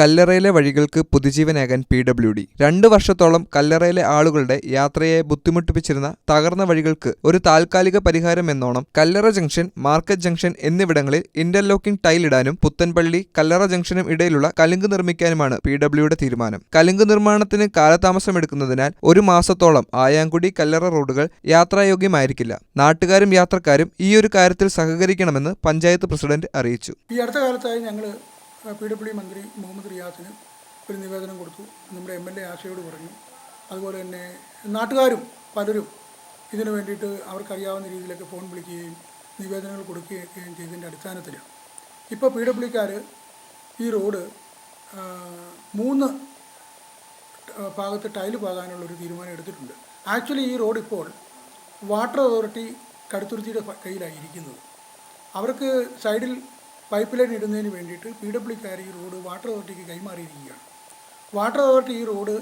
കല്ലറയിലെ വഴികൾക്ക് പുതുജീവനേകാൻ P W D. രണ്ടു വർഷത്തോളം കല്ലറയിലെ ആളുകളുടെ യാത്രയെ ബുദ്ധിമുട്ടിപ്പിച്ചിരുന്ന തകർന്ന വഴികൾക്ക് ഒരു താൽക്കാലിക പരിഹാരം എന്നോണം കല്ലറ ജംഗ്ഷൻ മാർക്കറ്റ് ജംഗ്ഷൻ എന്നിവിടങ്ങളിൽ ഇന്റർലോക്കിംഗ് ടൈൽ ഇടാനും പുത്തൻപള്ളി കല്ലറ ജംഗ്ഷനും ഇടയിലുള്ള കലുങ്ക് നിർമ്മിക്കാനുമാണ് പി ഡബ്ല്യുയുടെ തീരുമാനം. കലുങ്ക് നിർമ്മാണത്തിന് കാലതാമസം എടുക്കുന്നതിനാൽ ഒരു മാസത്തോളം ആയാങ്കുടി കല്ലറ റോഡുകൾ യാത്രായോഗ്യമായിരിക്കില്ല. നാട്ടുകാരും യാത്രക്കാരും ഈ ഒരു കാര്യത്തിൽ സഹകരിക്കണമെന്ന് പഞ്ചായത്ത് പ്രസിഡന്റ് അറിയിച്ചു. ഈ അടുത്ത കാലത്തായി ഞങ്ങൾ പി ഡബ്ല്യു മന്ത്രി മുഹമ്മദ് റിയാസിന് ഒരു നിവേദനം കൊടുത്തു. നമ്മുടെ എം എൽ എ ആശയോട് പറഞ്ഞു. അതുപോലെ തന്നെ നാട്ടുകാരും പലരും ഇതിനു വേണ്ടിയിട്ട് അവർക്കറിയാവുന്ന രീതിയിലൊക്കെ ഫോൺ വിളിക്കുകയും നിവേദനങ്ങൾ കൊടുക്കുകയും ചെയ്തതിന്റെ അടിസ്ഥാനത്തിൽ ഇപ്പോൾ പി ഡബ്ല്യുക്കാർ ഈ റോഡ് മൂന്ന് ഭാഗത്ത് ടൈൽ പാകാനുള്ള ഒരു തീരുമാനം എടുത്തിട്ടുണ്ട്. ആക്ച്വലി ഈ റോഡ് ഇപ്പോൾ വാട്ടർ അതോറിറ്റി കടുത്തുരുത്തിയുടെ കയ്യിലായിരിക്കുന്നത് അവർക്ക് സൈഡിൽ പൈപ്പ് ലൈൻ ഇടുന്നതിന് വേണ്ടിയിട്ട് പി ഡബ്ല്യുക്കാർ ഈ റോഡ് വാട്ടർ അതോറിറ്റിക്ക് കൈമാറിയിരിക്കുകയാണ്. വാട്ടർ അതോറിറ്റി ഈ റോഡ്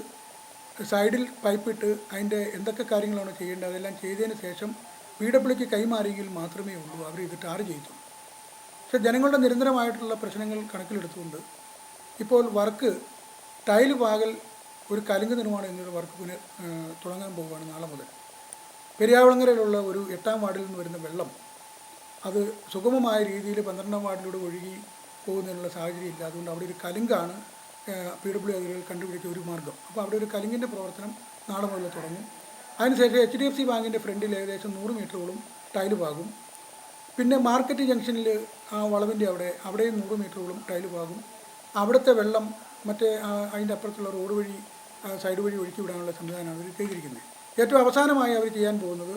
സൈഡിൽ പൈപ്പിട്ട് അതിന്റെ എന്തൊക്കെ കാര്യങ്ങളാണ് ചെയ്യേണ്ടത് അതെല്ലാം ചെയ്തതിന് ശേഷം പി ഡബ്ല്യുക്ക് കൈമാറിയെങ്കിൽ മാത്രമേ ഉള്ളൂ. അവർ ഇത് ടാർ ചെയ്തുള്ളൂ പക്ഷേ ജനങ്ങളുടെ നിരന്തരമായിട്ടുള്ള പ്രശ്നങ്ങൾ കണക്കിലെടുത്തുകൊണ്ട് ഇപ്പോൾ വർക്ക് ടൈൽ വാകൽ ഒരു കലുങ്ക് നിർമ്മാണം എന്നൊരു വർക്ക് പുന തുടങ്ങാൻ പോവുകയാണ് നാളെ മുതൽ. പെരിയാവളങ്ങരയിലുള്ള ഒരു എട്ടാം വാർഡിൽ നിന്ന് വരുന്ന വെള്ളം അത് സുഗമമായ രീതിയിൽ പന്ത്രണ്ടാം വാർഡിലൂടെ ഒഴുകി പോകുന്നതിനുള്ള സാഹചര്യം ഇല്ല അതുകൊണ്ട് അവിടെ ഒരു കലുങ്കാണ് പി ഡബ്ല്യു അതിൽ കണ്ടുപിടിച്ച ഒരു മാർഗം അപ്പോൾ അവിടെ ഒരു കലുങ്കിന്റെ പ്രവർത്തനം നാളെ മുതൽ തുടങ്ങും. അതിനുശേഷം എച്ച് ഡി എഫ് സി ബാങ്കിന്റെ ഫ്രണ്ടിൽ ഏകദേശം നൂറ് മീറ്ററോളം ടൈൽ പാകും. പിന്നെ മാർക്കറ്റ് ജംഗ്ഷനിൽ ആ വളവിന്റെ അവിടെ അവിടെയും നൂറ് മീറ്ററോളം ടൈൽ പാകും. അവിടുത്തെ വെള്ളം മറ്റേ അതിന്റെ അപ്പുറത്തുള്ള റോഡ് വഴി സൈഡ് വഴി ഒഴുക്കി വിടാനുള്ള സംവിധാനമാണ് അവർ ചെയ്തിരിക്കുന്നത്. ഏറ്റവും അവസാനമായി അവർ ചെയ്യാൻ പോകുന്നത്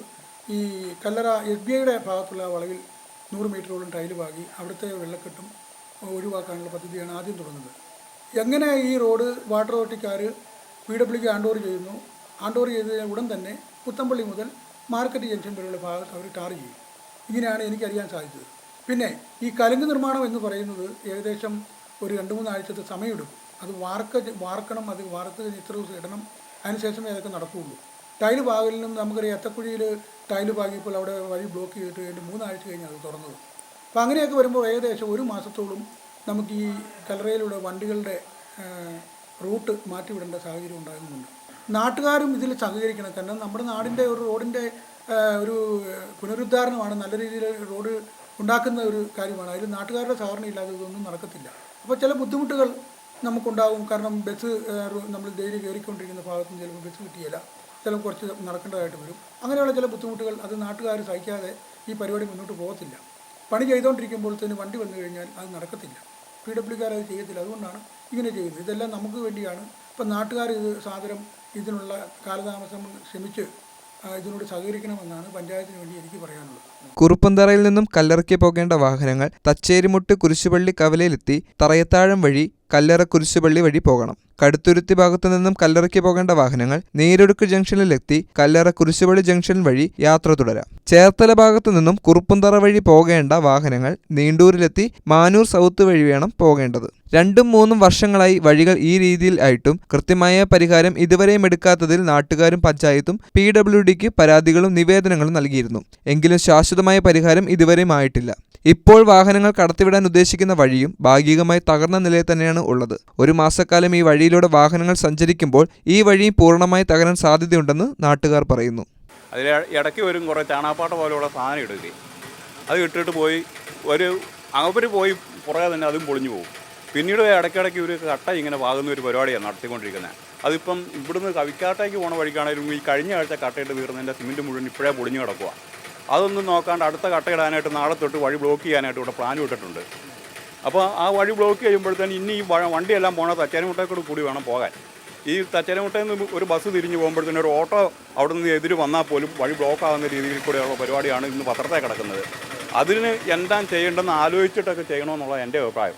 ഈ കല്ലറ എസ് ബി ഐയുടെ ഭാഗത്തുള്ള വളവിൽ നൂറ് മീറ്ററോളം ടൈൽ വാങ്ങി അവിടുത്തെ വെള്ളക്കെട്ടും ഒഴിവാക്കാനുള്ള പദ്ധതിയാണ് ആദ്യം തുടങ്ങുന്നത്. എങ്ങനെ ഈ റോഡ് വാട്ടർ അതോറിറ്റിക്കാർ പി ഡബ്ല്യുക്ക് ആൻഡോർ ചെയ്യുന്നു? ആൻഡോർ ചെയ്ത ഉടൻ തന്നെ പുത്തമ്പള്ളി മുതൽ മാർക്കറ്റ് ജംഗ്ഷൻ വരെയുള്ള ഭാഗത്ത് അവർ ടാർ ചെയ്യും. ഇങ്ങനെയാണ് എനിക്കറിയാൻ സാധിച്ചത്. പിന്നെ ഈ കലുങ്ക് നിർമ്മാണം എന്ന് പറയുന്നത് ഏകദേശം ഒരു രണ്ട് മൂന്നാഴ്ചത്തെ സമയമെടുക്കും. അത് വാർക്ക വാർക്കണം അത് വാർത്ത് ഇത്ര ദിവസം ഇടണം. അതിനുശേഷമേ അതൊക്കെ നടക്കുകയുള്ളൂ. ടൈൽ പാകലിനും നമുക്കറിയാം എത്തക്കുഴിയിൽ ടൈൽ പാകിയപ്പോൾ അവിടെ വഴി ബ്ലോക്ക് ചെയ്തിട്ട് കഴിഞ്ഞ് മൂന്നാഴ്ച കഴിഞ്ഞ് അത് തുറന്നത് അപ്പോൾ അങ്ങനെയൊക്കെ വരുമ്പോൾ ഏകദേശം ഒരു മാസത്തോളം നമുക്ക് ഈ കലറയിലൂടെ വണ്ടികളുടെ റൂട്ട് മാറ്റിവിടേണ്ട സാഹചര്യം ഉണ്ടാകുന്നുണ്ട്. നാട്ടുകാരും ഇതിൽ സഹകരിക്കണം. കാരണം നമ്മുടെ നാടിന്റെ ഒരു റോഡിന്റെ ഒരു പുനരുദ്ധാരണമാണ് നല്ല രീതിയിൽ റോഡ് ഉണ്ടാക്കുന്ന ഒരു കാര്യമാണ്. അതിൽ നാട്ടുകാരുടെ സഹകരണം ഇല്ലാതെ ഇതൊന്നും നടക്കത്തില്ല. അപ്പോൾ ചില ബുദ്ധിമുട്ടുകൾ നമുക്കുണ്ടാകും. കാരണം ബസ് നമ്മൾ ഡെയിലി കയറിക്കൊണ്ടിരിക്കുന്ന ഭാഗത്തുനിന്ന് ചിലപ്പോൾ ബസ് കിട്ടിയില്ല ചിലപ്പോൾ കുറച്ച് നടക്കേണ്ടതായിട്ട് വരും. അങ്ങനെയുള്ള ചില ബുദ്ധിമുട്ടുകൾ അത് നാട്ടുകാർ സഹിക്കാതെ ഈ പരിപാടി മുന്നോട്ട് പോകത്തില്ല. പണി ചെയ്തുകൊണ്ടിരിക്കുമ്പോഴത്തേന് വണ്ടി വന്നു കഴിഞ്ഞാൽ അത് നടക്കത്തില്ല. പി ഡബ്ല്യുക്കാർ അത് ചെയ്യത്തില്ല. അതുകൊണ്ടാണ് ഇങ്ങനെ ചെയ്യുന്നത്. ഇതെല്ലാം നമുക്ക് വേണ്ടിയാണ്. ഇപ്പം നാട്ടുകാർ ഇത് സാദരം ഇതിനുള്ള കാലതാമസം ക്ഷമിച്ച് ആ, ഇതിനോട് സഹകരിക്കണമെന്നാണ് പഞ്ചായത്തിന് വേണ്ടി എനിക്ക് പറയാനുള്ളത്. കുറുപ്പന്തറയിൽ നിന്നും കല്ലറയ്ക്ക് പോകേണ്ട വാഹനങ്ങൾ തച്ചേരിമുട്ട് കുരിശുപള്ളി കവലയിലെത്തി തറയത്താഴം വഴി കല്ലറ കുരിശുപള്ളി വഴി പോകണം. കടുത്തുരുത്തി ഭാഗത്തു നിന്നും കല്ലറയ്ക്ക് പോകേണ്ട വാഹനങ്ങൾ നീരൊടുക്ക് ജംഗ്ഷനിലെത്തി കല്ലറ കുരിശുപള്ളി ജംഗ്ഷൻ വഴി യാത്ര തുടരാം. ചേർത്തല ഭാഗത്തു നിന്നും കുറുപ്പുന്തറ വഴി പോകേണ്ട വാഹനങ്ങൾ നീണ്ടൂരിലെത്തി മാനൂർ സൗത്ത് വഴി വേണം പോകേണ്ടത്. രണ്ടും മൂന്നും വർഷങ്ങളായി വഴികൾ ഈ രീതിയിൽ ആയിട്ടും കൃത്യമായ പരിഹാരം ഇതുവരെയും എടുക്കാത്തതിൽ നാട്ടുകാരും പഞ്ചായത്തും പി ഡബ്ല്യു ഡിക്ക് പരാതികളും നിവേദനങ്ങളും നൽകിയിരുന്നു. എങ്കിലും ശാശ്വതമായ പരിഹാരം ഇതുവരെയും ആയിട്ടില്ല. ഇപ്പോൾ വാഹനങ്ങൾ കടത്തിവിടാൻ ഉദ്ദേശിക്കുന്ന വഴിയും ഭാഗികമായി തകർന്ന നിലയിൽ തന്നെയാണ് ഉള്ളത്. ഒരു മാസക്കാലം ഈ വഴിയിലൂടെ വാഹനങ്ങൾ സഞ്ചരിക്കുമ്പോൾ ഈ വഴിയും പൂർണമായി തകരാൻ സാധ്യതയുണ്ടെന്ന് നാട്ടുകാർ പറയുന്നു. അതിൽ ഇടയ്ക്ക് വരും കുറേ ചാണാപ്പാട്ട പോലെയുള്ള സാധനം ഇടുകയും അത് ഇട്ടിട്ട് പോയി ഒരു അവർ പോയി പുറകെ തന്നെ അതും പൊളിഞ്ഞു പോകും. പിന്നീട് ഇടയ്ക്കിടയ്ക്ക് ഒരു കട്ട ഇങ്ങനെ വാകുന്ന ഒരു പരിപാടിയാണ് നടത്തിക്കൊണ്ടിരിക്കുന്നത്. അതിപ്പം ഇവിടുന്ന് കവിക്കാട്ടേക്ക് പോണ വഴിക്കാണെങ്കിലും ഈ കഴിഞ്ഞ ആഴ്ച കട്ടയിട്ട് തീർന്നതിന്റെ സിമെന്റ് മുഴുവൻ ഇപ്പോഴേ പൊളിഞ്ഞു കിടക്കുക അതൊന്നും നോക്കാണ്ട് അടുത്ത കട്ടയിടാനായിട്ട് നാളെ തൊട്ട് വഴി ബ്ലോക്ക് ചെയ്യാനായിട്ട് ഇവിടെ പ്ലാൻ ഇട്ടിട്ടുണ്ട്. അപ്പോൾ ആ വഴി ബ്ലോക്ക് ചെയ്യുമ്പോഴത്തേന് ഇനി ഈ വണ്ടിയെല്ലാം പോണ തച്ചേനമുട്ടേക്കൂടെ കൂടി വേണം പോകാൻ. ഈ തച്ചേനമുട്ടയിൽ നിന്ന് ഒരു ബസ് തിരിഞ്ഞ് പോകുമ്പോഴത്തേന് ഒരു ഓട്ടോ അവിടെ നിന്ന് എതിര് വന്നാൽ പോലും വഴി ബ്ലോക്ക് ആകുന്ന രീതിയിൽ കൂടെയുള്ള പരിപാടിയാണ് ഇന്ന് പത്രത്തെ കിടക്കുന്നത്. അതിന് എന്താ ചെയ്യേണ്ടതെന്ന് ആലോചിച്ചിട്ടൊക്കെ ചെയ്യണമെന്നുള്ള എന്റെ അഭിപ്രായം.